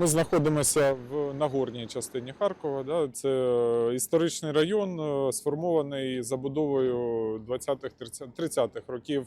Ми знаходимося в Нагорній частині Харкова. Да? Це е, історичний район, е, сформований забудовою 20-х, 30-х років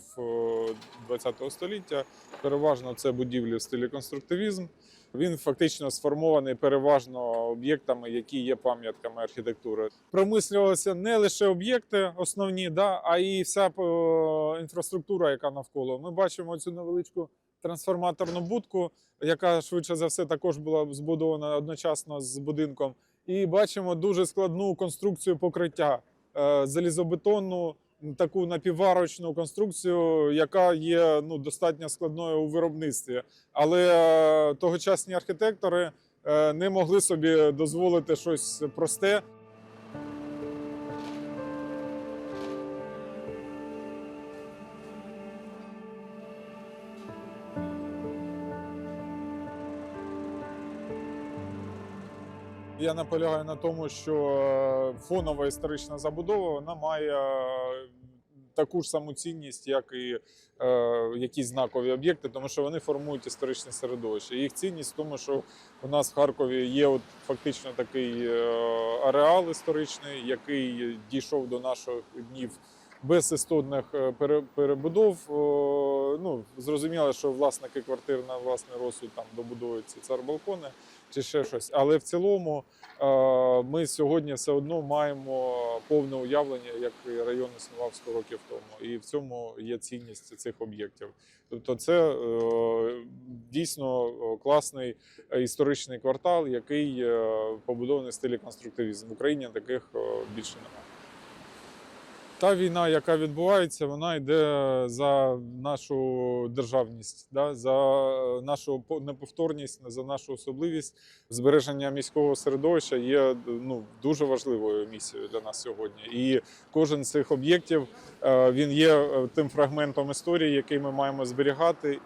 е, ХХ століття. Переважно це будівлі в стилі конструктивізм. Він фактично сформований переважно об'єктами, які є пам'ятками архітектури. Промислювалися не лише об'єкти основні, да, а і вся е, інфраструктура, яка навколо. Ми бачимо цю невеличку трансформаторну будку, яка швидше за все також була збудована одночасно з будинком. І бачимо дуже складну конструкцію покриття е, залізобетонну, таку напівварочну конструкцію, яка є ну, достатньо складною у виробництві. Але е, тогочасні архітектори е, не могли собі дозволити щось просте. Я наполягаю на тому, що е, фонова історична забудова вона має е, таку ж саму цінність, як і е, якісь знакові об'єкти, тому що вони формують історичне середовище. Їх цінність в тому, що у нас в Харкові є от фактично такий е, ареал історичний, який дійшов до наших днів. Без істотних е, перебудов, ну зрозуміло, що власники квартир на власний розсуд там добудують ці цар-балкони чи ще щось. Але в цілому е, ми сьогодні все одно маємо повне уявлення, як район існував 100 років тому, і в цьому є цінність цих об'єктів. Тобто, це е, дійсно е, класний е, історичний квартал, який е, побудований в стилі конструктивізм. В Україні таких е, більше немає. Та війна, яка відбувається, вона йде за нашу державність, да, за нашу по- неповторність, за нашу особливість. Збереження міського середовища є ну, дуже важливою місією для нас сьогодні. І кожен з цих об'єктів е, він є е, тим фрагментом історії, який ми маємо зберігати